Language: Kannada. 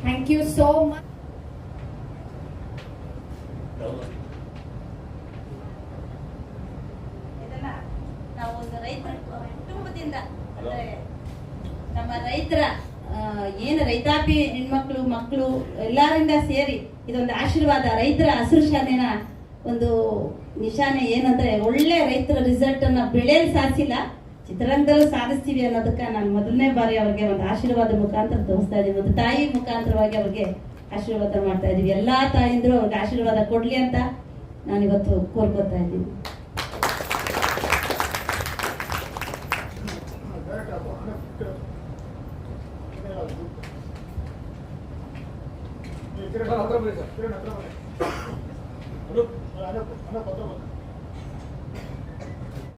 Thank you so much. ನಾವು ರೈತರ ಕುಟುಂಬದಿಂದ ಅಂದ್ರೆ ನಮ್ಮ ರೈತರ ಏನು ರೈತಾಪಿ ಹೆಣ್ಮಕ್ಳು ಮಕ್ಕಳು ಎಲ್ಲರಿಂದ ಸೇರಿ ಇದೊಂದು ಆಶೀರ್ವಾದ ರೈತರ ಹಸಿರು ಒಂದು ನಿಶಾನೆ ಏನಂದ್ರೆ ಒಳ್ಳೆ ರೈತರ ರಿಸಲ್ಟ್ ಅನ್ನ ಬೆಳೆಯಲ್ಲಿ ಸಾಧಿಸಿಲ್ಲ. ಚಿತ್ರರಂಗದಲ್ಲೂ ಸಾಧಿಸ್ತೀವಿ ಅನ್ನೋದಕ್ಕೆ ನಾನು ಮೊದಲನೇ ಬಾರಿ ಅವ್ರಿಗೆ ಒಂದು ಆಶೀರ್ವಾದ ಮುಖಾಂತರ ತೋರಿಸ್ತಾ ಇದ್ದೀವಿ ಒಂದು ತಾಯಿ ಮುಖಾಂತರವಾಗಿ ಅವ್ರಿಗೆ ಆಶೀರ್ವಾದ ಮಾಡ್ತಾ ಇದೀವಿ ಎಲ್ಲಾ ತಾಯಿಂದ್ರು ಅವ್ರಿಗೆ ಆಶೀರ್ವಾದ ಕೊಡ್ಲಿ ಅಂತ ನಾನು ಇವತ್ತು ಕೋರ್ಕೋತಾ ಇದ್ದೀನಿ. राज्य कदम